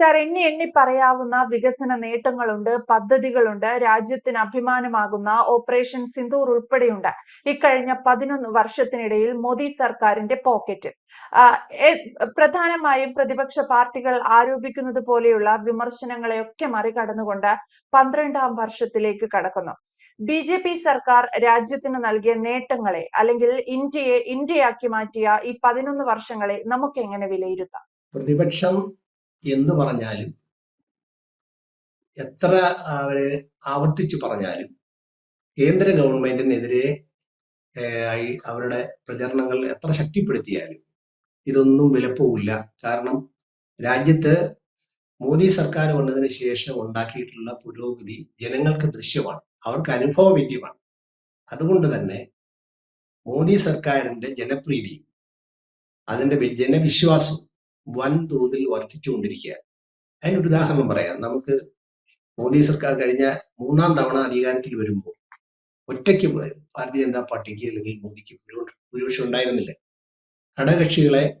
Sir എണ്ണി എണ്ണി പറയാവുന്ന വികസന നേട്ടങ്ങളുണ്ട് പദ്ധതികളുണ്ട് രാജ്യത്തിന് അഭിമാനമാകുന്ന ഓപ്പറേഷൻ സിന്ദൂർ ഉൾപ്പെടെയുണ്ട്. ഇക്കഴിഞ്ഞ പതിനൊന്ന് വർഷത്തിനിടയിൽ മോദി സർക്കാരിന്റെ പോക്കറ്റ് പ്രധാനമായും പ്രതിപക്ഷ പാർട്ടികൾ ആരോപിക്കുന്നത് പോലെയുള്ള വിമർശനങ്ങളെയൊക്കെ മറികടന്നുകൊണ്ട് പന്ത്രണ്ടാം വർഷത്തിലേക്ക് കടക്കുന്നു. ബി ജെ പി സർക്കാർ രാജ്യത്തിന് നൽകിയ നേട്ടങ്ങളെ അല്ലെങ്കിൽ ഇന്ത്യയെ ഇന്ത്യയാക്കി മാറ്റിയ ഈ പതിനൊന്ന് വർഷങ്ങളെ നമുക്ക് എങ്ങനെ വിലയിരുത്താം? പ്രതിപക്ഷം എന്ന് പറഞ്ഞാലും എത്ര അവർ ആവർത്തിച്ചു പറഞ്ഞാലും കേന്ദ്ര ഗവൺമെന്റിനെതിരെ അവരുടെ പ്രചരണങ്ങൾ എത്ര ശക്തിപ്പെടുത്തിയാലും ഇതൊന്നും വിലപ്പോവില്ല. കാരണം രാജ്യത്ത് മോദി സർക്കാർ വന്നതിന് ശേഷം ഉണ്ടാക്കിയിട്ടുള്ള പുരോഗതി ജനങ്ങൾക്ക് ദൃശ്യമാണ്. അവർക്ക് അനുഭവവേദ്യമാണ്. അതുകൊണ്ട് തന്നെ മോദി സർക്കാരിന്റെ ജനപ്രീതി അതിന്റെ ജനവിശ്വാസവും വൻതോതിൽ വർദ്ധിച്ചുകൊണ്ടിരിക്കുകയാണ്. അതിനൊരു ഉദാഹരണം പറയാം. നമുക്ക് മോദി സർക്കാർ കഴിഞ്ഞ മൂന്നാം തവണ അധികാരത്തിൽ വരുമ്പോൾ ഒറ്റയ്ക്ക് ഭാരതീയ ജനതാ പാർട്ടിക്ക് അല്ലെങ്കിൽ മോദിക്ക് ഭൂരി- ഭൂരിപക്ഷം ഉണ്ടായിരുന്നില്ല. ഘടകകക്ഷികളെ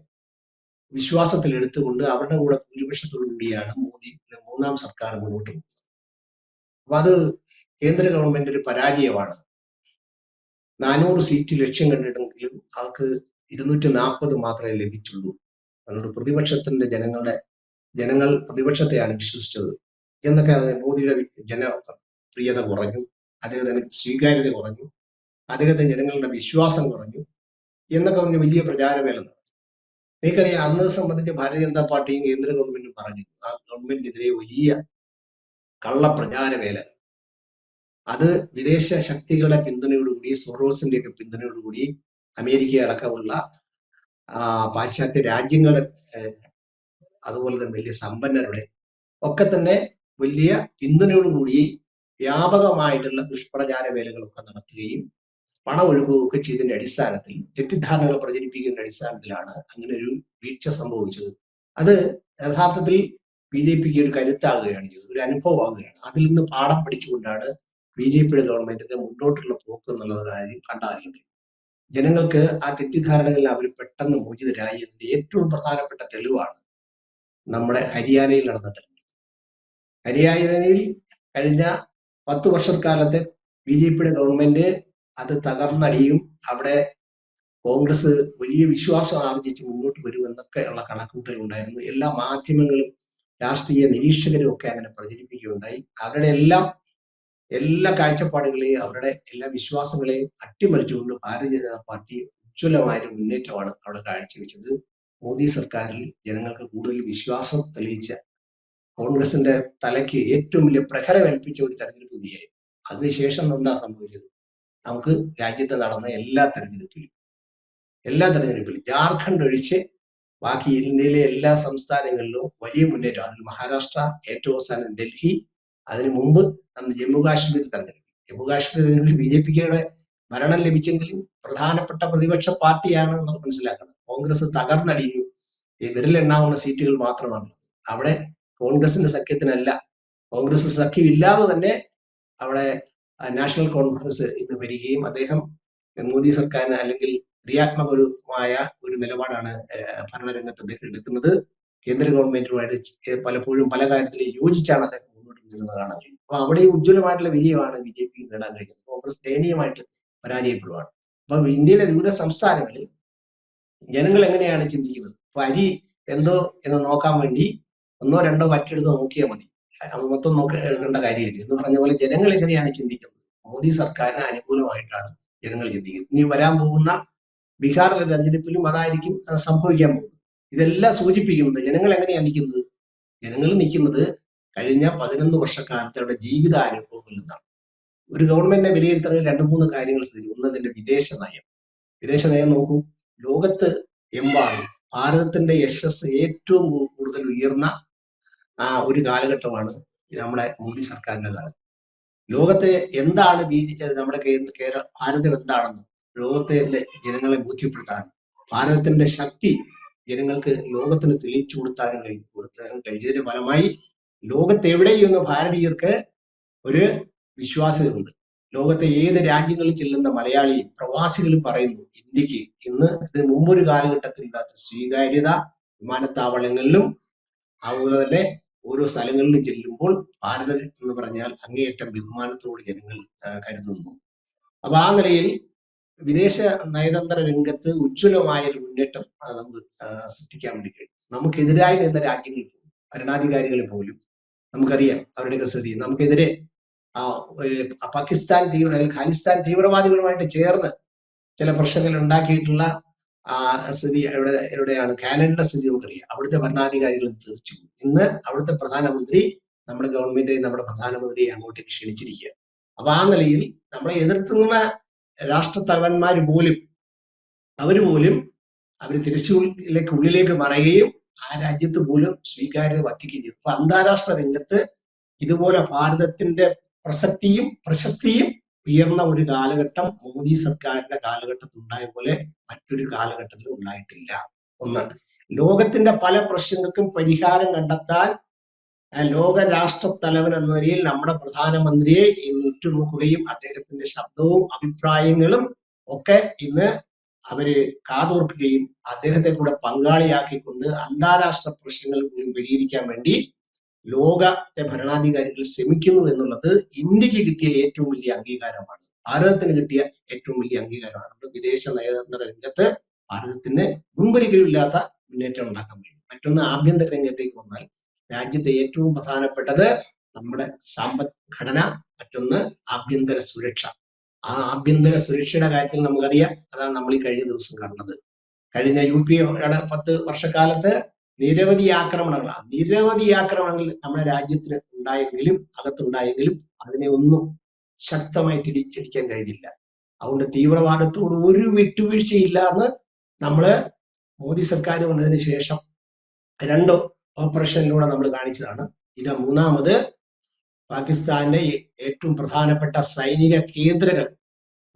വിശ്വാസത്തിൽ എടുത്തുകൊണ്ട് അവരുടെ കൂടെ ഭൂരിപക്ഷത്തോടു കൂടിയാണ് മോദി മൂന്നാം സർക്കാർ മുന്നോട്ട് പോകുന്നത്. അപ്പൊ അത് കേന്ദ്ര ഗവൺമെന്റ് ഒരു പരാജയമാണ്. നാനൂറ് സീറ്റ് ലക്ഷ്യം കണ്ടിട്ടെങ്കിലും അവർക്ക് ഇരുന്നൂറ്റി നാൽപ്പത് മാത്രമേ ലഭിച്ചുള്ളൂ. അതുകൊണ്ട് പ്രതിപക്ഷത്തിന്റെ ജനങ്ങളുടെ ജനങ്ങൾ പ്രതിപക്ഷത്തെയാണ് വിശ്വസിച്ചത്. എന്നൊക്കെ മോദിയുടെ ജനപ്രിയത കുറഞ്ഞു. അദ്ദേഹത്തിന് സ്വീകാര്യത കുറഞ്ഞു. അദ്ദേഹത്തെ ജനങ്ങളുടെ വിശ്വാസം കുറഞ്ഞു. എന്നൊക്കെ പറഞ്ഞ് വലിയ പ്രചാരവേല നടത്തി. എനിക്കറിയാം അന്ന് സംബന്ധിച്ച് ഭാരതീയ ജനതാ പാർട്ടിയും കേന്ദ്ര ഗവൺമെന്റും പറഞ്ഞു. ആ ഗവൺമെന്റിനെതിരെ വലിയ കള്ള പ്രചാരവേല. അത് വിദേശ ശക്തികളുടെ പിന്തുണയോടുകൂടി സോറോസിന്റെ ഒക്കെ പിന്തുണയോടുകൂടി അമേരിക്ക അടക്കമുള്ള പാശ്ചാത്യ രാജ്യങ്ങൾ അതുപോലെ തന്നെ വലിയ സമ്പന്നരുടെ ഒക്കെ തന്നെ വലിയ പിന്തുണയോടുകൂടി വ്യാപകമായിട്ടുള്ള ദുഷ്പ്രചാര വേലകളൊക്കെ നടത്തുകയും പണം ഒഴുകുകയൊക്കെ ചെയ്തതിന്റെ അടിസ്ഥാനത്തിൽ തെറ്റിദ്ധാരണകൾ പ്രചരിപ്പിക്കുന്ന അടിസ്ഥാനത്തിലാണ് അങ്ങനെ ഒരു വീഴ്ച സംഭവിച്ചത്. അത് യഥാർത്ഥത്തിൽ ബി ജെ പിക്ക് ഒരു കരുത്താകുകയാണ് ചെയ്തത് ഒരു അനുഭവമാകുകയാണ്. അതിൽ നിന്ന് പാഠം പഠിച്ചുകൊണ്ടാണ് ബി ജെ പിയുടെ ഗവൺമെന്റിന്റെ മുന്നോട്ടുള്ള പോക്ക് എന്നുള്ളത് കാര്യം കണ്ടറിയുന്നത്. ജനങ്ങൾക്ക് ആ തെറ്റിദ്ധാരണകളിൽ അവർ പെട്ടെന്ന് മോചിതരായി അതിന്റെ ഏറ്റവും പ്രധാനപ്പെട്ട തെളിവാണ് നമ്മുടെ ഹരിയാനയിൽ നടന്ന തെരഞ്ഞെടുപ്പ്. ഹരിയാനയിൽ കഴിഞ്ഞ പത്ത് വർഷക്കാലത്തെ ബി ജെ പിയുടെ ഗവൺമെന്റ് അത് തകർന്നടിയും അവിടെ കോൺഗ്രസ് വലിയ വിശ്വാസം ആർജിച്ച് മുന്നോട്ട് വരുമെന്നൊക്കെ ഉള്ള കണക്കുകൂട്ടൽ ഉണ്ടായിരുന്നു. എല്ലാ മാധ്യമങ്ങളും രാഷ്ട്രീയ നിരീക്ഷകരും ഒക്കെ അങ്ങനെ പ്രചരിപ്പിക്കുകയുണ്ടായി. അവരുടെ എല്ലാം എല്ലാ കാഴ്ചപ്പാടുകളെയും അവരുടെ എല്ലാ വിശ്വാസങ്ങളെയും അട്ടിമറിച്ചുകൊണ്ട് ഭാരതീയ ജനതാ പാർട്ടി ഉജ്ജ്വലമായൊരു മുന്നേറ്റമാണ് അവിടെ കാഴ്ചവെച്ചത്. മോദി സർക്കാരിൽ ജനങ്ങൾക്ക് കൂടുതൽ വിശ്വാസം തെളിയിച്ച കോൺഗ്രസിന്റെ തലയ്ക്ക് ഏറ്റവും വലിയ പ്രഹരമേൽപ്പിച്ച ഒരു തെരഞ്ഞെടുപ്പ് വിധിയായി അതിനുശേഷം എന്താ സംഭവിച്ചത്? നമുക്ക് രാജ്യത്ത് നടന്ന എല്ലാ തെരഞ്ഞെടുപ്പിലും എല്ലാ തെരഞ്ഞെടുപ്പിലും ജാർഖണ്ഡ് ഒഴിച്ച് ബാക്കി ഇന്ത്യയിലെ എല്ലാ സംസ്ഥാനങ്ങളിലും വലിയ മുന്നേറ്റം. അതിൽ മഹാരാഷ്ട്ര ഏറ്റവും അവസാനം ഡൽഹി അതിനു മുമ്പ് അന്ന് ജമ്മു കാശ്മീർ തെരഞ്ഞെടുപ്പ് ജമ്മു കാശ്മീർ തെരഞ്ഞെടുപ്പിൽ ബി ജെ പിക്കയുടെ ഭരണം ലഭിച്ചെങ്കിലും പ്രധാനപ്പെട്ട പ്രതിപക്ഷ പാർട്ടിയാണ് നമ്മൾ മനസ്സിലാക്കണം. കോൺഗ്രസ് തകർന്നടിഞ്ഞു. വിരലെണ്ണാവുന്ന സീറ്റുകൾ മാത്രമാണ് അവിടെ കോൺഗ്രസിന്റെ സഖ്യത്തിനല്ല. കോൺഗ്രസ് സഖ്യം ഇല്ലാതെ തന്നെ അവിടെ നാഷണൽ കോൺഫറൻസ് ഇന്ന് വരികയും അദ്ദേഹം മോദി സർക്കാരിന് അല്ലെങ്കിൽ ക്രിയാത്മകമായ ഒരു നിലപാടാണ് ഭരണരംഗത്ത് അദ്ദേഹം എടുക്കുന്നത്. കേന്ദ്ര ഗവൺമെന്റുമായിട്ട് പലപ്പോഴും പല കാര്യത്തിലും യോജിച്ചാണ് അദ്ദേഹം മുന്നോട്ട് നീങ്ങുന്നത് അപ്പൊ അവിടെ ഉജ്ജ്വലമായിട്ടുള്ള വിജയമാണ് ബി ജെ പി നേടാൻ കഴിയുന്നത്. കോൺഗ്രസ് ദയനീയമായിട്ട് പരാജയപ്പെടുവാണ്. അപ്പൊ ഇന്ത്യയിലെ വിവിധ സംസ്ഥാനങ്ങളിൽ ജനങ്ങൾ എങ്ങനെയാണ് ചിന്തിക്കുന്നത്? അപ്പൊ അരി എന്തോ എന്ന് നോക്കാൻ വേണ്ടി ഒന്നോ രണ്ടോ വറ്റെടുത്ത് നോക്കിയാൽ മതി. മൊത്തം നോക്കി എടുക്കേണ്ട കാര്യമില്ല. എന്ന് പറഞ്ഞ പോലെ ജനങ്ങൾ എങ്ങനെയാണ് ചിന്തിക്കുന്നത്? മോദി സർക്കാരിന് അനുകൂലമായിട്ടാണ് ജനങ്ങൾ ചിന്തിക്കുന്നത്. ഇനി വരാൻ പോകുന്ന ബീഹാറിലെ തെരഞ്ഞെടുപ്പിലും അതായിരിക്കും സംഭവിക്കാൻ പോകുന്നത്. ഇതെല്ലാം സൂചിപ്പിക്കുന്നത് ജനങ്ങൾ എങ്ങനെയാണ് നിൽക്കുന്നത്? ജനങ്ങൾ നിൽക്കുന്നത് കഴിഞ്ഞ പതിനൊന്ന് വർഷക്കാലത്തെ അവരുടെ ജീവിതാനുഭവങ്ങളിൽ നിന്നാണ് ഒരു ഗവൺമെന്റിനെ വിലയിരുത്തണമെങ്കിൽ രണ്ട് മൂന്ന് കാര്യങ്ങൾ ശ്രദ്ധിക്കും ഒന്ന് അതിന്റെ വിദേശ നയം. വിദേശ നയം നോക്കൂ. ലോകത്ത് എമ്പാടും ഭാരതത്തിന്റെ യശസ് ഏറ്റവും കൂടുതൽ ഉയർന്ന ആ ഒരു കാലഘട്ടമാണ് നമ്മുടെ മോദി സർക്കാരിന്റെ കാലത്ത് ലോകത്തെ എന്താണ് ബി നമ്മുടെ കേരള ഭാരതം എന്താണെന്ന് ലോകത്തെ ജനങ്ങളെ ബോധ്യപ്പെടുത്താൻ ഭാരതത്തിന്റെ ശക്തി ജനങ്ങൾക്ക് ലോകത്തിന് തെളിയിച്ചു കൊടുത്താനും കഴിഞ്ഞു കൊടുത്താനും കഴിഞ്ഞതിന്റെ ഫലമായി ലോകത്തെവിടെയും ഇന്ന് ഭാരതീയർക്ക് ഒരു വിശ്വാസ്യതയുണ്ട്. ലോകത്തെ ഏത് രാജ്യങ്ങളിൽ ചെല്ലുന്ന മലയാളിയും പ്രവാസികളും പറയുന്നു ഇന്ത്യയ്ക്ക് ഇന്ന് ഇതിന് മുമ്പൊരു കാലഘട്ടത്തിൽ ഇല്ലാത്ത സ്വീകാര്യത വിമാനത്താവളങ്ങളിലും അതുപോലെ തന്നെ ഓരോ സ്ഥലങ്ങളിലും ചെല്ലുമ്പോൾ ഭാരതം എന്ന് പറഞ്ഞാൽ അങ്ങേയറ്റം ബഹുമാനത്തോട് ജനങ്ങൾ കരുതുന്നു. അപ്പൊ ആ നിലയിൽ വിദേശ നയതന്ത്ര രംഗത്ത് ഉജ്ജ്വലമായ ഒരു മുന്നേറ്റം നമുക്ക് സൃഷ്ടിക്കാൻ വേണ്ടി കഴിയും. നമുക്കെതിരായി നിന്ന രാജ്യങ്ങൾ പോലും ഭരണാധികാരികൾ പോലും നമുക്കറിയാം അവരുടെയൊക്കെ സ്ഥിതി. നമുക്കെതിരെ പാകിസ്ഥാൻ തീവ്ര ഖാലിസ്ഥാൻ തീവ്രവാദികളുമായിട്ട് ചേർന്ന് ചില പ്രശ്നങ്ങൾ ഉണ്ടാക്കിയിട്ടുള്ള ആ സ്ഥിതി എവിടെ എവിടെയാണ്? കാനഡയുടെ സ്ഥിതി നമുക്കറിയാം. അവിടുത്തെ ഭരണാധികാരികൾ തീർച്ചു. ഇന്ന് അവിടുത്തെ പ്രധാനമന്ത്രി നമ്മുടെ ഗവൺമെന്റ് നമ്മുടെ പ്രധാനമന്ത്രിയെ അങ്ങോട്ട് ക്ഷണിച്ചിരിക്കുക അപ്പൊ ആ നിലയിൽ നമ്മളെ എതിർത്തുന്ന രാഷ്ട്രത്തലവന്മാർ പോലും അവർ പോലും അവർ തിരിച്ചുള്ളിലേക്ക് മറയുകയും ആ രാജ്യത്ത് പോലും സ്വീകാര്യത വർദ്ധിക്കുകയും അപ്പൊ അന്താരാഷ്ട്ര രംഗത്ത് ഇതുപോലെ ഭാരതത്തിന്റെ പ്രസക്തിയും പ്രശസ്തിയും ഉയർന്ന ഒരു കാലഘട്ടം മോദി സർക്കാരിന്റെ കാലഘട്ടത്തിൽ ഉണ്ടായ പോലെ മറ്റൊരു കാലഘട്ടത്തിൽ ഉണ്ടായിട്ടില്ല. ഒന്ന് ലോകത്തിന്റെ പല പ്രശ്നങ്ങൾക്കും പരിഹാരം കണ്ടെത്താൻ ലോക രാഷ്ട്ര തലവൻ എന്ന നിലയിൽ നമ്മുടെ പ്രധാനമന്ത്രിയെ ഇന്ന് ഉറ്റുനോക്കുകയും അദ്ദേഹത്തിന്റെ ശബ്ദവും അഭിപ്രായങ്ങളും ഒക്കെ ഇന്ന് അവർ കാതോർക്കുകയും അദ്ദേഹത്തെ കൂടെ പങ്കാളിയാക്കിക്കൊണ്ട് അന്താരാഷ്ട്ര പ്രശ്നങ്ങൾ പരിഹരിക്കാൻ വേണ്ടി ലോകത്തെ ഭരണാധികാരികൾ ശ്രമിക്കുന്നു എന്നുള്ളത് ഇന്ത്യയ്ക്ക് കിട്ടിയ ഏറ്റവും വലിയ അംഗീകാരമാണ്. ഭാരതത്തിന് കിട്ടിയ ഏറ്റവും വലിയ അംഗീകാരമാണ്. വിദേശ നയതന്ത്ര രംഗത്ത് ഭാരതത്തിന് മുൻപൊരിക്കലും ഇല്ലാത്ത മുന്നേറ്റം ഉണ്ടാക്കാൻ കഴിയും മറ്റൊന്ന് ആഭ്യന്തര രംഗത്തേക്ക് വന്നാൽ രാജ്യത്തെ ഏറ്റവും പ്രധാനപ്പെട്ടത് നമ്മുടെ സമ്പദ്ഘടന മറ്റൊന്ന് ആഭ്യന്തര സുരക്ഷ. ആ ആഭ്യന്തര സുരക്ഷയുടെ കാര്യത്തിൽ നമുക്കറിയാം. അതാണ് നമ്മൾ ഈ കഴിഞ്ഞ ദിവസം കണ്ടത്. കഴിഞ്ഞ യു പി എയുടെ പത്ത് വർഷക്കാലത്ത് നിരവധി ആക്രമണങ്ങൾ നിരവധി ആക്രമണങ്ങൾ നമ്മുടെ രാജ്യത്തിന് ഉണ്ടായെങ്കിലും അകത്തുണ്ടായെങ്കിലും അതിനെ ഒന്നും ശക്തമായി തിരിച്ചടിക്കാൻ കഴിഞ്ഞില്ല. അതുകൊണ്ട് തീവ്രവാദത്തോട് ഒരു വിട്ടുവീഴ്ചയില്ല എന്ന് നമ്മൾ മോദി സർക്കാർ വന്നതിന് ശേഷം രണ്ട് ഓപ്പറേഷനിലൂടെ നമ്മൾ കാണിച്ചതാണ്. ഇത് മൂന്നാമത് പാകിസ്ഥാന്റെ ഏറ്റവും പ്രധാനപ്പെട്ട സൈനിക കേന്ദ്രങ്ങൾ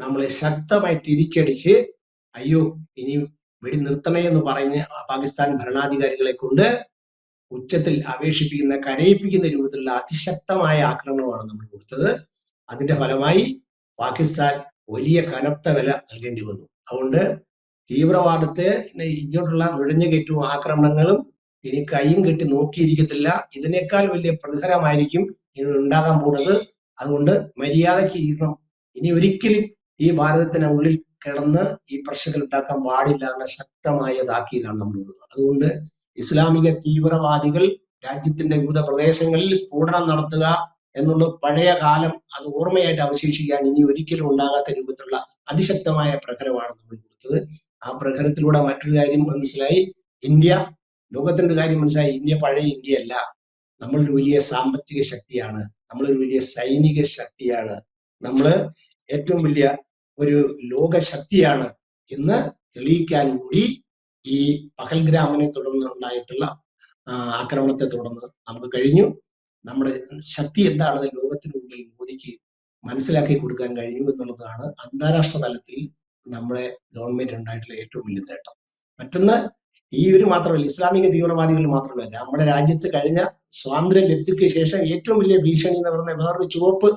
നമ്മളെ ശക്തമായി തിരിച്ചടിച്ച് അയ്യോ ഇനി വെടി നിർത്തണേ എന്ന് പറഞ്ഞ് പാകിസ്ഥാൻ ഭരണാധികാരികളെ കൊണ്ട് ഉച്ചത്തിൽ അപേക്ഷിപ്പിക്കുന്ന കരയിപ്പിക്കുന്ന രൂപത്തിലുള്ള അതിശക്തമായ ആക്രമണമാണ് നമ്മൾ കൊടുത്തത്. അതിന്റെ ഫലമായി പാകിസ്ഥാൻ വലിയ കനത്ത വില നൽകേണ്ടി വന്നു. അതുകൊണ്ട് തീവ്രവാദത്തെ ഇങ്ങോട്ടുള്ള ഇങ്ങോട്ടുള്ള നുഴഞ്ഞുകയറ്റവും ആക്രമണങ്ങളും ഇനി കൈയും കെട്ടി നോക്കിയിരിക്കത്തില്ല. ഇതിനേക്കാൾ വലിയ പ്രതിഫലമായിരിക്കും ഇനി ഉണ്ടാകാൻ പോകുന്നത് അതുകൊണ്ട് മര്യാദയ്ക്ക് ഇരിക്കണം. ഇനി ഒരിക്കലും ഈ ഭാരതത്തിന് ഉള്ളിൽ കിടന്ന് ഈ പ്രശ്നങ്ങൾ ഉണ്ടാക്കാൻ പാടില്ല എന്ന ശക്തമായ താക്കീലാണ് നമ്മൾ ഉള്ളത് അതുകൊണ്ട് ഇസ്ലാമിക തീവ്രവാദികൾ രാജ്യത്തിന്റെ വിവിധ പ്രദേശങ്ങളിൽ സ്ഫോടനം നടത്തുക എന്നുള്ള പഴയ കാലം അത് ഓർമ്മയായിട്ട് അവശേഷിക്കാൻ ഇനി ഒരിക്കലും ഉണ്ടാകാത്ത രൂപത്തിലുള്ള അതിശക്തമായ പ്രഹരമാണ് നമ്മൾ കൊടുത്തത് ആ പ്രഹരത്തിലൂടെ മറ്റൊരു കാര്യം മനസ്സിലായി. ഇന്ത്യ ലോകത്തിന്റെ കാര്യം മനസ്സിലായി. ഇന്ത്യ പഴയ ഇന്ത്യ അല്ല നമ്മളൊരു വലിയ സാമ്പത്തിക ശക്തിയാണ്. നമ്മളൊരു വലിയ സൈനിക ശക്തിയാണ്. നമ്മൾ ഏറ്റവും വലിയ ഒരു ലോക ശക്തിയാണ് എന്ന് തെളിയിക്കാൻ കൂടി ഈ പഹൽഗ്രാമിനെ തുടർന്ന് ഉണ്ടായിട്ടുള്ള ആക്രമണത്തെ തുടർന്ന് നമുക്ക് കഴിഞ്ഞു. നമ്മുടെ ശക്തി എന്താണെന്ന് ലോകത്തിന് മുമ്പിൽ മോദിക്ക് മനസ്സിലാക്കി കൊടുക്കാൻ കഴിഞ്ഞു എന്നുള്ളതാണ് അന്താരാഷ്ട്ര തലത്തിൽ നമ്മുടെ ഗവൺമെന്റ് ഉണ്ടായിട്ടുള്ള ഏറ്റവും വലിയ നേട്ടം. മറ്റൊന്ന് ഈ ഒരു മാത്രമല്ല ഇസ്ലാമിക തീവ്രവാദികൾ മാത്രമല്ല നമ്മുടെ രാജ്യത്ത് കഴിഞ്ഞ സ്വാതന്ത്ര്യം ലബ്ധിക്ക് ശേഷം ഏറ്റവും വലിയ ഭീഷണി എന്ന് പറയുന്ന വേറൊരു ചുവപ്പ്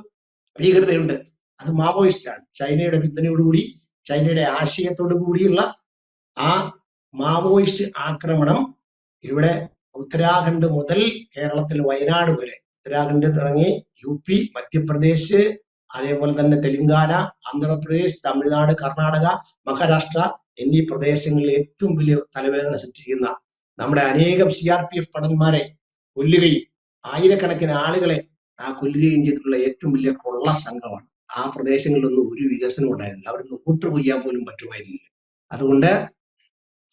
ഭീകരതയുണ്ട്. അത് മാവോയിസ്റ്റ് ആണ്. ചൈനയുടെ പിന്തുണയോടുകൂടി ചൈനയുടെ ആശയത്തോടു കൂടിയുള്ള ആ മാവോയിസ്റ്റ് ആക്രമണം ഇവിടെ ഉത്തരാഖണ്ഡ് മുതൽ കേരളത്തിൽ വയനാട് വരെ ഉത്തരാഖണ്ഡ് തുടങ്ങി യു പി മധ്യപ്രദേശ് അതേപോലെ തന്നെ തെലങ്കാന ആന്ധ്രാപ്രദേശ് തമിഴ്നാട് കർണാടക മഹാരാഷ്ട്ര എന്നീ പ്രദേശങ്ങളിൽ ഏറ്റവും വലിയ തലവേദന സൃഷ്ടിക്കുന്ന നമ്മുടെ അനേകം സി ആർ പി എഫ് ഭടന്മാരെ കൊല്ലുകയും ആയിരക്കണക്കിന് ആളുകളെ ആ കൊല്ലുകയും ചെയ്തിട്ടുള്ള ഏറ്റവും വലിയ കൊള്ള സംഘമാണ്. ആ പ്രദേശങ്ങളിലൊന്നും ഒരു വികസനം ഉണ്ടായിരുന്നില്ല. അവരൊന്നും കൂട്ടുകൊയ്യാൻ പോലും പറ്റുമായിരുന്നില്ല. അതുകൊണ്ട്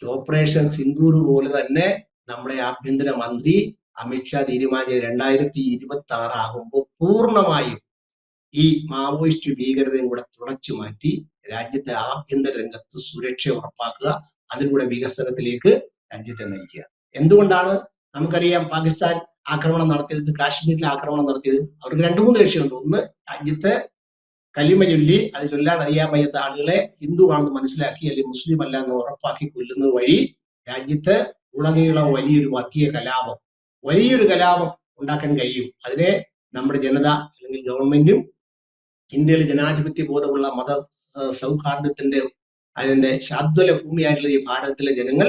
ഓപ്പറേഷൻ സിന്ദൂർ പോലെ തന്നെ നമ്മുടെ ആഭ്യന്തര മന്ത്രി അമിത്ഷാ തീരുമാനിച്ച രണ്ടായിരത്തി ഇരുപത്തി ആറ് ആകുമ്പോൾ പൂർണമായും ഈ മാവോയിസ്റ്റ് ഭീകരതയും കൂടെ തുടച്ചു മാറ്റി രാജ്യത്തെ ആഭ്യന്തര രംഗത്ത് സുരക്ഷ ഉറപ്പാക്കുക അതിലൂടെ വികസനത്തിലേക്ക് രാജ്യത്തെ നയിക്കുക. എന്തുകൊണ്ടാണ്? നമുക്കറിയാം പാകിസ്ഥാൻ ആക്രമണം നടത്തിയത് കാശ്മീരിൽ ആക്രമണം നടത്തിയത്. അവർക്ക് രണ്ടു മൂന്ന് ലക്ഷ്യമുണ്ട്. ഒന്ന് രാജ്യത്തെ കലിമ ചൊല്ലി അത് ചൊല്ലാൻ അറിയാൻ വയ്യാത്ത ആളുകളെ ഹിന്ദുവാണെന്ന് മനസ്സിലാക്കി അല്ലെങ്കിൽ മുസ്ലിം അല്ല എന്ന് ഉറപ്പാക്കി കൊല്ലുന്നത് വഴി രാജ്യത്ത് ഉടനീളം വലിയൊരു വർഗീയ കലാപം. വലിയൊരു കലാപം ഉണ്ടാക്കാൻ കഴിയും. അതിനെ നമ്മുടെ ജനത അല്ലെങ്കിൽ ഗവൺമെന്റും ഇന്ത്യയിലെ ജനാധിപത്യ ബോധമുള്ള മത സൗഹാർദ്ദത്തിന്റെ അതിന്റെ ശാദ്വല ഭൂമിയായിട്ടുള്ള ഈ ഭാരതത്തിലെ ജനങ്ങൾ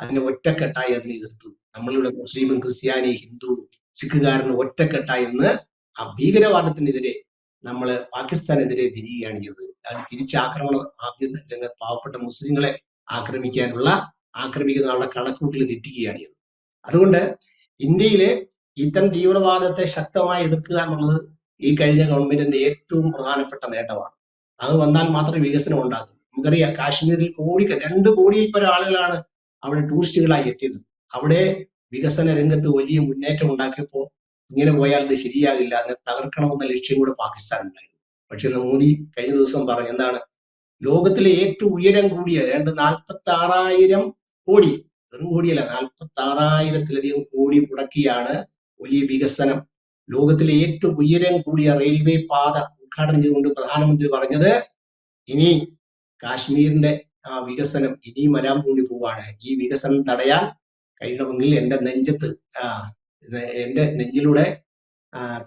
അതിനെ ഒറ്റക്കെട്ടായി അതിനെ എതിർത്തു. നമ്മളിവിടെ മുസ്ലിമും ക്രിസ്ത്യാനി ഹിന്ദു സിഖുകാരൻ ഒറ്റക്കെട്ടായി എന്ന് ആ ഭീകരവാദത്തിനെതിരെ നമ്മൾ പാകിസ്ഥാനെതിരെ തിരിയുകയാണ് ചെയ്തത്. അത് തിരിച്ചാക്രമണം ആഭ്യന്തര രംഗത്ത് പാവപ്പെട്ട മുസ്ലിങ്ങളെ ആക്രമിക്കാനുള്ള ആക്രമിക്കുന്ന ആളുടെ കണക്കൂട്ടിൽ തെറ്റിക്കുകയാണ് ചെയ്തത്. അതുകൊണ്ട് ഇന്ത്യയിലെ ഇത്തരം തീവ്രവാദത്തെ ശക്തമായി എതിർക്കുക എന്നുള്ളത് ഈ കഴിഞ്ഞ ഗവൺമെന്റിന്റെ ഏറ്റവും പ്രധാനപ്പെട്ട നേട്ടമാണ്. അത് വന്നാൽ മാത്രമേ വികസനം ഉണ്ടാകൂ. നമുക്കറിയാം കാശ്മീരിൽ കോടി രണ്ട് കോടിയിൽ പരം ആളുകളാണ് അവിടെ ടൂറിസ്റ്റുകളായി എത്തിയത്. അവിടെ വികസന രംഗത്ത് വലിയ മുന്നേറ്റം ഉണ്ടാക്കിയപ്പോൾ ഇങ്ങനെ പോയാൽ ഇത് ശരിയാകില്ല. അതിനെ തകർക്കണമെന്ന ലക്ഷ്യം കൂടെ പാകിസ്ഥാൻ ഉണ്ടായിരുന്നു. പക്ഷെ മോദി കഴിഞ്ഞ ദിവസം പറഞ്ഞു എന്താണ്? ലോകത്തിലെ ഏറ്റവും ഉയരം കൂടിയ രണ്ട് നാൽപ്പത്തി ആറായിരം കോടി വെറും കോടിയല്ല നാൽപ്പത്തി ആറായിരത്തിലധികം കോടി മുടക്കിയാണ് വലിയ വികസനം ലോകത്തിലെ ഏറ്റവും ഉയരം കൂടിയ റെയിൽവേ പാത ഉദ്ഘാടനം ചെയ്തുകൊണ്ട് പ്രധാനമന്ത്രി പറഞ്ഞത് ഇനി കാശ്മീരിന്റെ ആ വികസനം ഇനിയും വരാൻ കൂടി പോവാണ്. ഈ വികസനം തടയാൻ കഴിയണമെങ്കിൽ എന്റെ നെഞ്ചത്ത് എന്റെ നെഞ്ചിലൂടെ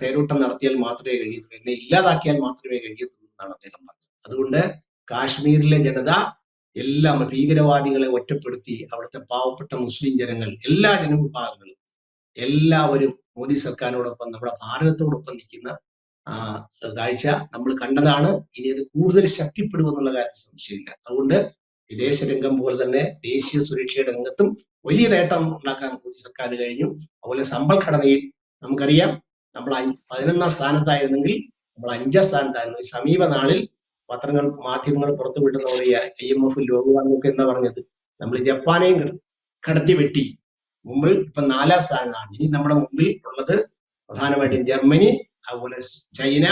തേരോട്ടം നടത്തിയാൽ മാത്രമേ കഴിയത്തുള്ളൂ. എന്നെ ഇല്ലാതാക്കിയാൽ മാത്രമേ കഴിയത്തുള്ളൂ എന്നാണ് അദ്ദേഹം പറഞ്ഞത്. അതുകൊണ്ട് കാശ്മീരിലെ ജനത എല്ലാം ഭീകരവാദികളെ ഒറ്റപ്പെടുത്തി അവിടുത്തെ പാവപ്പെട്ട മുസ്ലിം ജനങ്ങൾ എല്ലാ ജനവിഭാഗങ്ങളും എല്ലാവരും മോദി സർക്കാരിനോടൊപ്പം നമ്മുടെ ഭാരതത്തോടൊപ്പം നിൽക്കുന്ന കാഴ്ച നമ്മൾ കണ്ടതാണ്. ഇനി അത് കൂടുതൽ ശക്തിപ്പെടുമെന്നുള്ള കാര്യം സംശയമില്ല. അതുകൊണ്ട് വിദേശ രംഗം പോലെ തന്നെ ദേശീയ സുരക്ഷയുടെ രംഗത്തും വലിയ നേട്ടം ഉണ്ടാക്കാൻ മോദി സർക്കാർ കഴിഞ്ഞു. അതുപോലെ സമ്പൽഘടനയിൽ നമുക്കറിയാം നമ്മൾ പതിനൊന്നാം സ്ഥാനത്തായിരുന്നെങ്കിൽ നമ്മൾ അഞ്ചാം സ്ഥാനത്തായിരുന്നു. സമീപ നാളിൽ പത്രങ്ങൾ മാധ്യമങ്ങൾ പുറത്തുവിട്ടുന്ന പോലെ ഐ എം എഫ് ലോകബാങ്കൊക്കെ എന്താ പറഞ്ഞത്? നമ്മൾ ജപ്പാനെയും കടത്തി വെട്ടി മുമ്പിൽ ഇപ്പൊ നാലാം സ്ഥാനത്താണ്. ഇനി നമ്മുടെ മുമ്പിൽ ഉള്ളത് പ്രധാനമായിട്ടും ജർമ്മനി അതുപോലെ ചൈന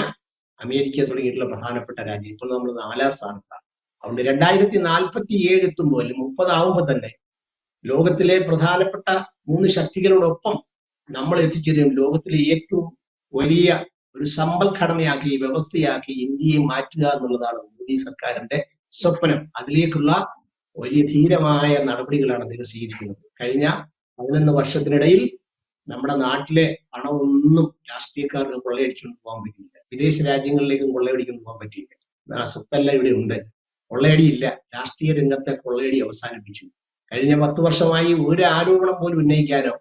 അമേരിക്ക തുടങ്ങിയിട്ടുള്ള പ്രധാനപ്പെട്ട രാജ്യം. ഇപ്പോൾ നമ്മൾ നാലാം സ്ഥാനത്താണ്. അതുകൊണ്ട് രണ്ടായിരത്തി നാൽപ്പത്തി ഏഴ് എത്തുമ്പോൾ അല്ലെങ്കിൽ മുപ്പതാവുമ്പോൾ തന്നെ ലോകത്തിലെ പ്രധാനപ്പെട്ട മൂന്ന് ശക്തികളോടൊപ്പം നമ്മൾ എത്തിച്ചേരും. ലോകത്തിലെ ഏറ്റവും വലിയ ഒരു സമ്പദ്ഘടനയാക്കി വ്യവസ്ഥയാക്കി ഇന്ത്യയെ മാറ്റുക എന്നുള്ളതാണ് മോദി സർക്കാരിന്റെ സ്വപ്നം. അതിലേക്കുള്ള വലിയ ധീരമായ നടപടികളാണ് അദ്ദേഹം സ്വീകരിക്കുന്നത്. കഴിഞ്ഞ പതിനൊന്ന് വർഷത്തിനിടയിൽ നമ്മുടെ നാട്ടിലെ പണമൊന്നും രാഷ്ട്രീയക്കാർക്ക് കൊള്ളയടിച്ചുകൊണ്ട് പോകാൻ പറ്റിയില്ല. വിദേശ രാജ്യങ്ങളിലേക്കും കൊള്ളയടിക്കൊണ്ട് പോകാൻ പറ്റിയില്ല. സ്വത്തെല്ലാം ഇവിടെ ഉണ്ട്. കൊള്ളയടിയില്ല. രാഷ്ട്രീയ രംഗത്തെ കൊള്ളയടി അവസാനിപ്പിച്ചു. കഴിഞ്ഞ പത്ത് വർഷമായി ഒരു ആരോപണം പോലും ഉന്നയിക്കാനോ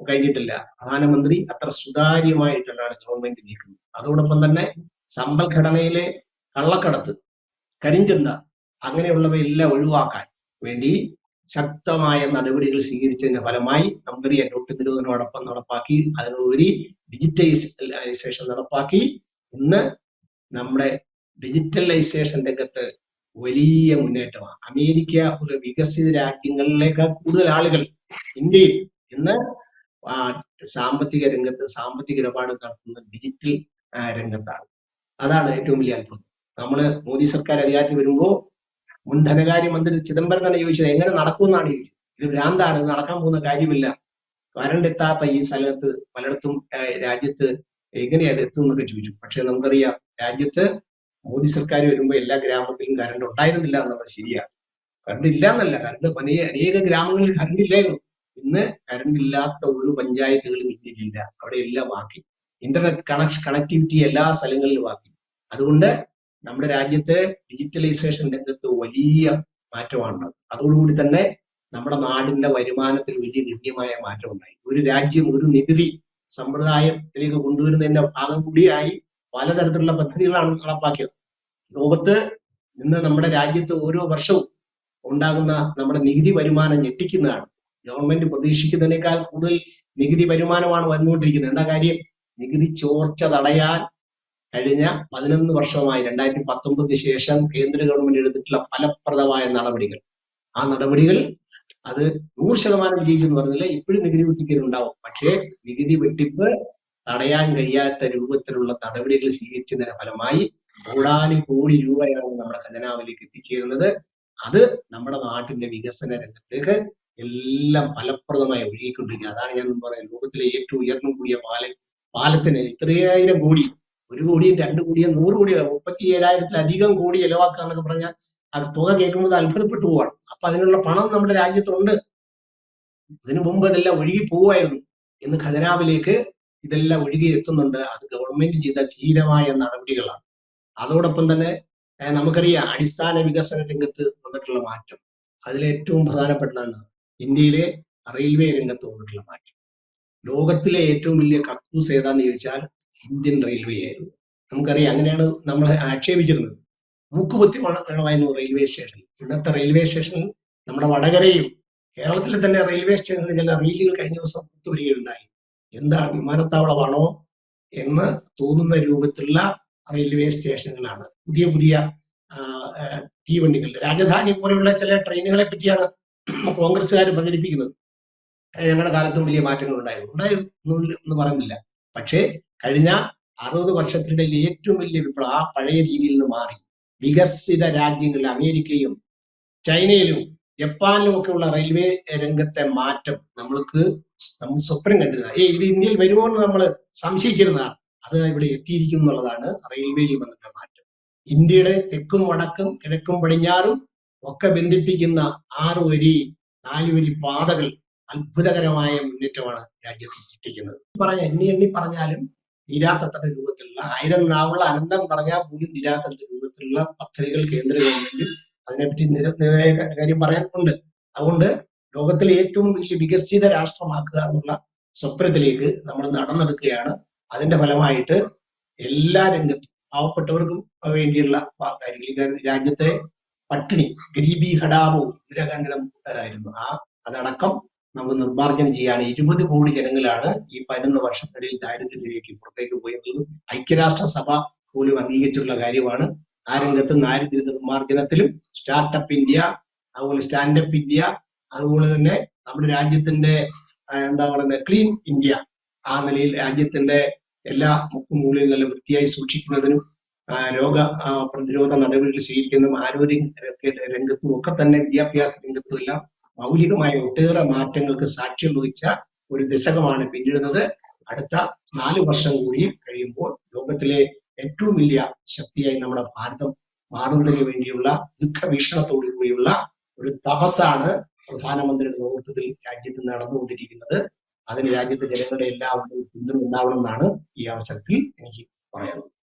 കഴിഞ്ഞിട്ടില്ല. പ്രധാനമന്ത്രി അത്ര സുതാര്യമായിട്ടാണ് ഗവൺമെന്റ് നീക്കുന്നത്. അതോടൊപ്പം തന്നെ സമ്പൽ ഘടനയിലെ കള്ളക്കടത്ത് കരിഞ്ചന്ത അങ്ങനെയുള്ളവയെല്ലാം ഒഴിവാക്കാൻ വേണ്ടി ശക്തമായ നടപടികൾ സ്വീകരിച്ചതിന്റെ ഫലമായി നമുക്കറിയാം നോട്ട് നിരോധനമടക്കം നടപ്പാക്കി അതിനുപരി ഡിജിറ്റൈസേഷൻ നടപ്പാക്കി. ഇന്ന് നമ്മുടെ ഡിജിറ്റലൈസേഷൻ രംഗത്ത് വലിയ മുന്നേറ്റമാണ്. അമേരിക്ക ഒരു വികസിത രാജ്യങ്ങളിലേക്കാൾ കൂടുതൽ ആളുകൾ ഇന്ത്യയിൽ ഇന്ന് സാമ്പത്തിക രംഗത്ത് സാമ്പത്തിക ഇടപാട് നടത്തുന്ന ഡിജിറ്റൽ രംഗത്താണ്. അതാണ് ഏറ്റവും വലിയ അത്ഭുതം. നമ്മൾ മോദി സർക്കാർ അധികാരത്തിൽ വരുമ്പോ മുൻ ധനകാര്യമന്ത്രി ചിദംബരം തന്നെ ചോദിച്ചത് എങ്ങനെ നടക്കുമെന്നാണ് ഇത് ഭ്രാന്താണ് ഇത് നടക്കാൻ പോകുന്ന കാര്യമില്ല. കറണ്ട് എത്താത്ത ഈ സ്ഥലത്ത് പലയിടത്തും രാജ്യത്ത് എങ്ങനെയാ ഇത് എത്തും എന്നൊക്കെ ചോദിച്ചു. പക്ഷെ നമുക്കറിയാം രാജ്യത്ത് മോദി സർക്കാർ വരുമ്പോൾ എല്ലാ ഗ്രാമത്തിലും കറണ്ട് ഉണ്ടായിരുന്നില്ല എന്നുള്ളത് ശരിയാണ്. കറണ്ട് ഇല്ല എന്നല്ല കറണ്ട് അനേക അനേക ഗ്രാമങ്ങളിൽ കറണ്ട് ഇല്ലായിരുന്നു. ഇന്ന് കറണ്ട് ഇല്ലാത്ത ഒരു പഞ്ചായത്തുകളും ഇന്ത്യയിലില്ല അവിടെ എല്ലാം ബാക്കി ഇന്റർനെറ്റ് കണക്ഷൻ കണക്ടിവിറ്റി എല്ലാ സ്ഥലങ്ങളിലും ബാക്കി അതുകൊണ്ട് നമ്മുടെ രാജ്യത്തെ ഡിജിറ്റലൈസേഷൻ രംഗത്ത് വലിയ മാറ്റമാണുള്ളത്. അതോടുകൂടി തന്നെ നമ്മുടെ നാടിന്റെ വരുമാനത്തിൽ വലിയ ഗണ്യമായ മാറ്റം ഉണ്ടായി ഒരു രാജ്യം ഒരു നികുതി സമ്പ്രദായത്തിലേക്ക് കൊണ്ടുവരുന്നതിന്റെ ഭാഗം കൂടിയായി പലതരത്തിലുള്ള പദ്ധതികളാണ് നടപ്പാക്കിയത്. ലോകത്ത് ഇന്ന് നമ്മുടെ രാജ്യത്ത് ഓരോ വർഷവും ഉണ്ടാകുന്ന നമ്മുടെ നികുതി വരുമാനം ഞെട്ടിക്കുന്നതാണ്. ഗവൺമെന്റ് പ്രതീക്ഷിക്കുന്നതിനേക്കാൾ കൂടുതൽ നികുതി വരുമാനമാണ് വന്നുകൊണ്ടിരിക്കുന്നത്. എന്താ കാര്യം? നികുതി ചോർച്ച തടയാൻ കഴിഞ്ഞ പതിനൊന്ന് വർഷമായി രണ്ടായിരത്തി പത്തൊമ്പതിന് ശേഷം കേന്ദ്ര ഗവൺമെന്റ് എടുത്തിട്ടുള്ള ഫലപ്രദമായ നടപടികൾ. ആ നടപടികൾ അത് നൂറ് ശതമാനം വിജയിച്ചു എന്ന് പറഞ്ഞില്ല? ഇപ്പോഴും നികുതി വെട്ടിക്കലുണ്ടാവും. പക്ഷേ നികുതി വെട്ടിപ്പ് തടയാൻ കഴിയാത്ത രൂപത്തിലുള്ള നടപടികൾ സ്വീകരിച്ചതിന്റെ ഫലമായി കോടാനും കോടി രൂപയാണ് നമ്മുടെ ഖജനാവിലേക്ക് എത്തിച്ചേരുന്നത്. അത് നമ്മുടെ നാട്ടിന്റെ വികസന രംഗത്തേക്ക് എല്ലാം ഫലപ്രദമായി ഒഴുകിക്കൊണ്ടിരിക്കുക അതാണ് ഞാൻ പറയുന്നത് ലോകത്തിലെ ഏറ്റവും ഉയർന്നു കൂടിയ പാലം പാലത്തിന് ഇത്രയായിരം കോടി ഒരു കോടിയും രണ്ട് കോടിയും നൂറ് കോടിയോ മുപ്പത്തി ഏഴായിരത്തിലധികം കോടി ചെലവാക്കുക എന്നൊക്കെ പറഞ്ഞാൽ അത് തുക കേൾക്കുമ്പോൾ അത്ഭുതപ്പെട്ടു പോവാണ് അപ്പൊ അതിനുള്ള പണം നമ്മുടെ രാജ്യത്തുണ്ട്. ഇതിനു മുമ്പ് ഇതെല്ലാം ഒഴുകി പോവായിരുന്നു ഇന്ന് ഖജനാവിലേക്ക് ഇതെല്ലാം ഒഴുകി എത്തുന്നുണ്ട്. അത് ഗവൺമെന്റ് ചെയ്ത ധീരമായ നടപടികളാണ്. അതോടൊപ്പം തന്നെ നമുക്കറിയാം അടിസ്ഥാന വികസന രംഗത്ത് വന്നിട്ടുള്ള മാറ്റം. അതിലേറ്റവും പ്രധാനപ്പെട്ടതാണ് ഇന്ത്യയിലെ റെയിൽവേ രംഗത്ത് വന്നിട്ടുള്ള മാറ്റം. ലോകത്തിലെ ഏറ്റവും വലിയ കക്കൂസ് ഏതാന്ന് ചോദിച്ചാൽ ഇന്ത്യൻ റെയിൽവേ ആയിരുന്നു. നമുക്കറിയാം അങ്ങനെയാണ് നമ്മൾ ആക്ഷേപിച്ചിരുന്നത്. മൂക്കുപൊത്തി വേണമായിരുന്നു റെയിൽവേ സ്റ്റേഷൻ. ഇന്നത്തെ റെയിൽവേ സ്റ്റേഷൻ നമ്മുടെ വടകരയും കേരളത്തിലെ തന്നെ റെയിൽവേ സ്റ്റേഷനിൽ ചില റീലുകൾ കഴിഞ്ഞ ദിവസം പുറത്തുവരികയുണ്ടായി എന്താണ് വിമാനത്താവളമാണോ എന്ന് തോന്നുന്ന രൂപത്തിലുള്ള റെയിൽവേ സ്റ്റേഷനുകളാണ്. പുതിയ പുതിയ തീവണ്ടികൾ. രാജധാനി പോലെയുള്ള ചില ട്രെയിനുകളെ പറ്റിയാണ് കോൺഗ്രസ്സുകാർ പ്രചരിപ്പിക്കുന്നത്. ഞങ്ങളുടെ കാലത്തും വലിയ മാറ്റങ്ങൾ ഉണ്ടായിരുന്നു ഉണ്ടായിരുന്നു എന്ന് പറയുന്നില്ല പക്ഷേ കഴിഞ്ഞ അറുപത് വർഷത്തിനിടയിൽ ഏറ്റവും വലിയ വിപ്ലവം ആ പഴയ രീതിയിൽ നിന്ന് മാറി. വികസിത രാജ്യങ്ങളിൽ അമേരിക്കയും ചൈനയിലും ജപ്പാനിലും ഒക്കെ ഉള്ള റെയിൽവേ രംഗത്തെ മാറ്റം നമ്മൾക്ക് നമ്മൾ സ്വപ്നം കണ്ടിരുന്ന ഏ ഇത് ഇന്ത്യയിൽ വരുമോ എന്ന് നമ്മൾ സംശയിച്ചിരുന്നതാണ്. അത് ഇവിടെ എത്തിയിരിക്കും എന്നുള്ളതാണ് റെയിൽവേയിൽ വന്നിട്ടുള്ള മാറ്റം. ഇന്ത്യയുടെ തെക്കും വടക്കും കിഴക്കും പടിഞ്ഞാറും ഒക്കെ ബന്ധിപ്പിക്കുന്ന ആറ് വരി നാല് വരി പാതകൾ അത്ഭുതകരമായ മുന്നേറ്റമാണ് രാജ്യത്ത് സൃഷ്ടിക്കുന്നത്. പറഞ്ഞ എണ്ണി എണ്ണി പറഞ്ഞാലും തീരാത്തത്ര രൂപത്തിലുള്ള ആയിരം നാവുള്ള അനന്തം പറഞ്ഞാൽ പോലും തീരാത്തത്ര രൂപത്തിലുള്ള പദ്ധതികൾ കേന്ദ്ര ഗവൺമെന്റ് അതിനെപ്പറ്റി നിരന്തരമായ കാര്യം പറയാൻ ഉണ്ട് അതുകൊണ്ട് ലോകത്തിലെ ഏറ്റവും വലിയ വികസിത രാഷ്ട്രമാക്കുക എന്നുള്ള സ്വപ്നത്തിലേക്ക് നമ്മൾ നടന്നെടുക്കുകയാണ്. അതിന്റെ ഫലമായിട്ട് എല്ലാ രംഗത്തും പാവപ്പെട്ടവർക്കും വേണ്ടിയുള്ള കാര്യങ്ങൾ. രാജ്യത്തെ പട്ടിണി ഗരീബി ഘടാവോ ഇന്ദിരാഗാന്ധിയുടെ ആ അതടക്കം നമുക്ക് നിർമ്മാർജനം ചെയ്യാണ് ഇരുപത് കോടി ജനങ്ങളാണ് ഈ പതിനൊന്ന് വർഷത്തിനിടയിൽ ദാരിദ്ര്യത്തിലേക്ക് പുറത്തേക്ക് പോയിട്ടുള്ളത് ഐക്യരാഷ്ട്ര സഭ പോലും അംഗീകരിച്ചിട്ടുള്ള കാര്യമാണ്. ആ രംഗത്ത് ദാരിദ്ര്യ നിർമ്മാർജനത്തിലും സ്റ്റാർട്ടപ്പ് ഇന്ത്യ അതുപോലെ സ്റ്റാൻഡപ്പ് ഇന്ത്യ അതുപോലെ തന്നെ നമ്മുടെ രാജ്യത്തിന്റെ എന്താ പറയുന്നത് ക്ലീൻ ഇന്ത്യ. ആ നിലയിൽ രാജ്യത്തിന്റെ എല്ലാ മുക്കുമൂലങ്ങളും വൃത്തിയായി സൂക്ഷിക്കുന്നതിനും രോഗ പ്രതിരോധ നടപടികൾ സ്വീകരിക്കുന്നതും ആരോഗ്യ രംഗ- രംഗത്തും ഒക്കെ തന്നെ വിദ്യാഭ്യാസ രംഗത്തും എല്ലാം മൗലികമായ ഒട്ടേറെ മാറ്റങ്ങൾക്ക് സാക്ഷ്യം വഹിച്ച ഒരു ദശകമാണ് പിന്നിടുന്നത്. അടുത്ത നാല് വർഷം കൂടി കഴിയുമ്പോൾ ലോകത്തിലെ ഏറ്റവും വലിയ ശക്തിയായി നമ്മുടെ ഭാരതം മാറുന്നതിന് വേണ്ടിയുള്ള ദുഃഖവീക്ഷണത്തോടു കൂടിയുള്ള ഒരു തപസ്സാണ് പ്രധാനമന്ത്രിയുടെ നേതൃത്വത്തിൽ രാജ്യത്ത് നടന്നുകൊണ്ടിരിക്കുന്നത്. അതിന് രാജ്യത്തെ ജനങ്ങളുടെ എല്ലാവരുടെയും പിന്തുണ ഉണ്ടാവണം എന്നാണ് ഈ അവസരത്തിൽ എനിക്ക് പറയാനുള്ളത്.